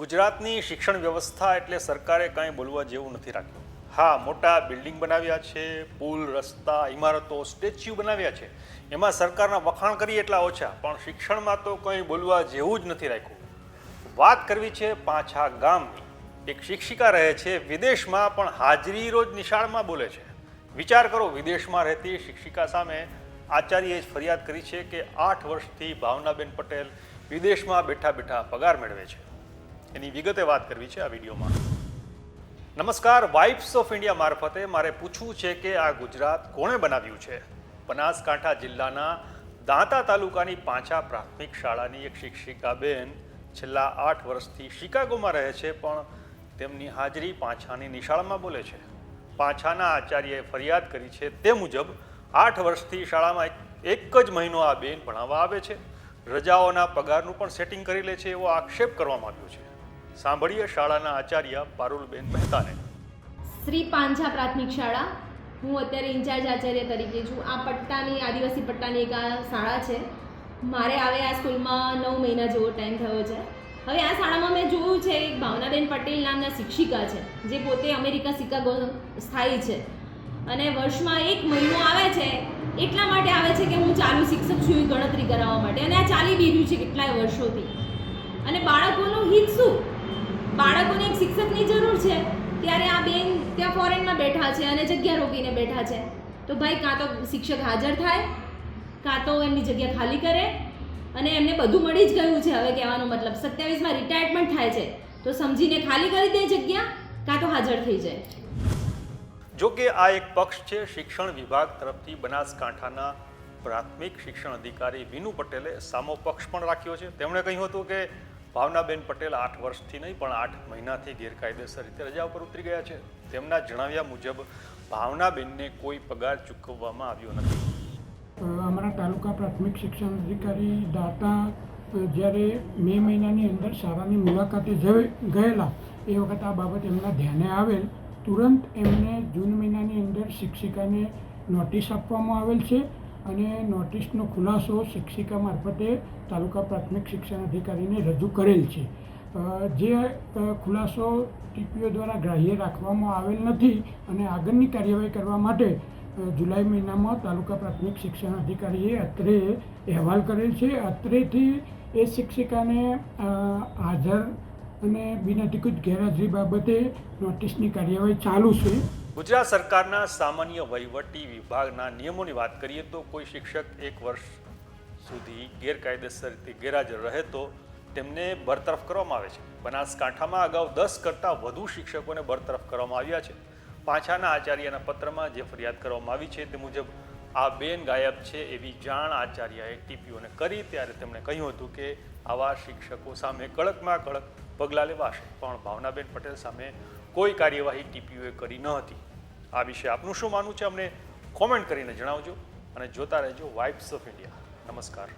ગુજરાતની શિક્ષણ વ્યવસ્થા એટલે સરકારે કાંઈ બોલવા જેવું નથી રાખ્યું. હા, મોટા બિલ્ડિંગ બનાવ્યા છે, પુલ, રસ્તા, ઇમારતો, સ્ટેચ્યુ બનાવ્યા છે. એમાં સરકારના વખાણ કરીએ એટલા ઓછા, પણ શિક્ષણમાં તો કંઈ બોલવા જેવું જ નથી રાખ્યું. વાત કરવી છે પાછા ગામની. એક શિક્ષિકા રહે છે વિદેશમાં, પણ હાજરી રોજ નિશાળમાં બોલે છે. વિચાર કરો, વિદેશમાં રહેતી શિક્ષિકા સામે આચાર્યએ જ ફરિયાદ કરી છે કે આઠ વર્ષથી ભાવનાબેન પટેલ વિદેશમાં બેઠા બેઠા પગાર મેળવે છે. એની વિગતે વાત કરવી છે આ વિડીયોમાં. નમસ્કાર વાઇફ્સ ઓફ ઇન્ડિયા મારફતે મારે પૂછવું છે કે આ ગુજરાત કોણે બનાવ્યું છે? બનાસકાંઠા જિલ્લાના દાંતા તાલુકાની પાંચા પ્રાથમિક શાળાની એક શિક્ષિકા બેન છેલ્લા આઠ વર્ષથી શિકાગોમાં રહે છે, પણ તેમની હાજરી પાંછાની નિશાળામાં બોલે છે. પાંછાના આચાર્યએ ફરિયાદ કરી છે તે મુજબ, આઠ વર્ષથી શાળામાં એક- એક જ મહિનો આ બેન ભણાવવા આવે છે. રજાઓના પગારનું પણ સેટિંગ કરી લે છે એવો આક્ષેપ કરવામાં આવ્યો છે. સાંભળીએ શાળાના આચાર્ય પારુલબેન મહેતાને. શ્રી પાંછા પ્રાથમિક શાળા. હું અત્યારે ઇન્ચાર્જ આચાર્ય તરીકે છું. આ પટ્ટાની, આદિવાસી પટ્ટાની એક આ શાળા છે. મારે આવે આ સ્કૂલમાં નવ મહિના જેવો ટાઈમ થયો છે. હવે આ શાળામાં મેં જોયું છે, એક ભાવનાબેન પટેલ નામના શિક્ષિકા છે, જે પોતે અમેરિકા શિકાગો સ્થાયી છે. અને વર્ષમાં એક મહિનો આવે છે, એટલા માટે આવે છે કે હું ચાલુ શિક્ષક છું એ ગણતરી કરાવવા માટે. અને આ ચાલી બી છે કેટલાય વર્ષોથી. અને બાળકોનું હિત શું? બાળકોને એક શિક્ષકની જરૂર છે. ત્યારે આ બેન ત્યાં ફોરેનમાં બેઠા છે અને જગ્યા રોકીને બેઠા છે. તો ભાઈ, કાં તો શિક્ષક હાજર થાય, કાં તો એમની જગ્યા ખાલી કરે. અને એમને બધું મળી જ ગયું છે હવે કહેવાનો મતલબ. સત્યાવીસમાં રિટાયરમેન્ટ થાય છે. તો સમજીને ખાલી કરી દે જગ્યા, કાં તો હાજર થઈ જાય. જો કે આ એક પક્ષ છે, શિક્ષણ વિભાગ તરફથી બનાસકાંઠાના પ્રાથમિક શિક્ષણ અધિકારી વિનુ પટેલે સામો પક્ષ પણ રાખ્યો છે. તેમણે કહ્યું હતું કે ભાવનાબેન પટેલ આઠ વર્ષથી નહીં, પણ આઠ મહિનાથી ગેરકાયદેસર રીતે રજા ઉપર ઉતરી ગયા છે. તેમના જણાવ્યા મુજબ, ભાવનાબેનને કોઈ પગાર ચૂકવવામાં આવ્યો નથી. અમારા તાલુકા પ્રાથમિક શિક્ષણ અધિકારી દાતા જ્યારે મે મહિનાની અંદર શાળાની મુલાકાતે ગયેલા, એ વખત આ બાબત એમના ધ્યાને આવેલ. તુરંત એમને જૂન મહિનાની અંદર શિક્ષિકાને નોટિસ આપવામાં આવેલ છે. અને નોટિસનો ખુલાસો શિક્ષિકા મારફતે તાલુકા પ્રાથમિક શિક્ષણ અધિકારીને રજૂ કરેલ છે. જે ખુલાસો ટીપીઓ દ્વારા ગ્રાહ્ય રાખવામાં આવેલ નથી અને આગળની કાર્યવાહી કરવા માટે જુલાઈ મહિનામાં તાલુકા પ્રાથમિક શિક્ષણ અધિકારીએ અત્રે અહેવાલ કરેલ છે. અત્રેથી એ શિક્ષિકાને હાજર અને બિનઅધિકૃત ગેરહાજરી બાબતે નોટિસની કાર્યવાહી ચાલુ છે. ગુજરાત સરકારના સામાન્ય વહીવટી વિભાગના નિયમોની વાત કરીએ તો કોઈ શિક્ષક એક વર્ષ સુધી ગેરકાયદેસર રીતે ગેરહાજર રહે તો તેમને બરતરફ કરવામાં આવે છે. બનાસકાંઠામાં અગાઉ દસ કરતાં વધુ શિક્ષકોને બરતરફ કરવામાં આવ્યા છે. પાછાના આચાર્યના પત્રમાં જે ફરિયાદ કરવામાં આવી છે તે મુજબ આ બેન ગાયબ છે એવી જાણ આચાર્યએ ટીપીઓને કરી ત્યારે તેમણે કહ્યું હતું કે આવા શિક્ષકો સામે કડકમાં કડક પગલાં લેવાશે. પણ ભાવનાબેન પટેલ સામે કોઈ કાર્યવાહી ટીપીઓએ કરી ન હતી. આ વિશે આપનું શું માનવું છે અમને કોમેન્ટ કરીને જણાવજો અને જોતા રહેજો વાઇબ્સ ઓફ ઇન્ડિયા નમસ્કાર.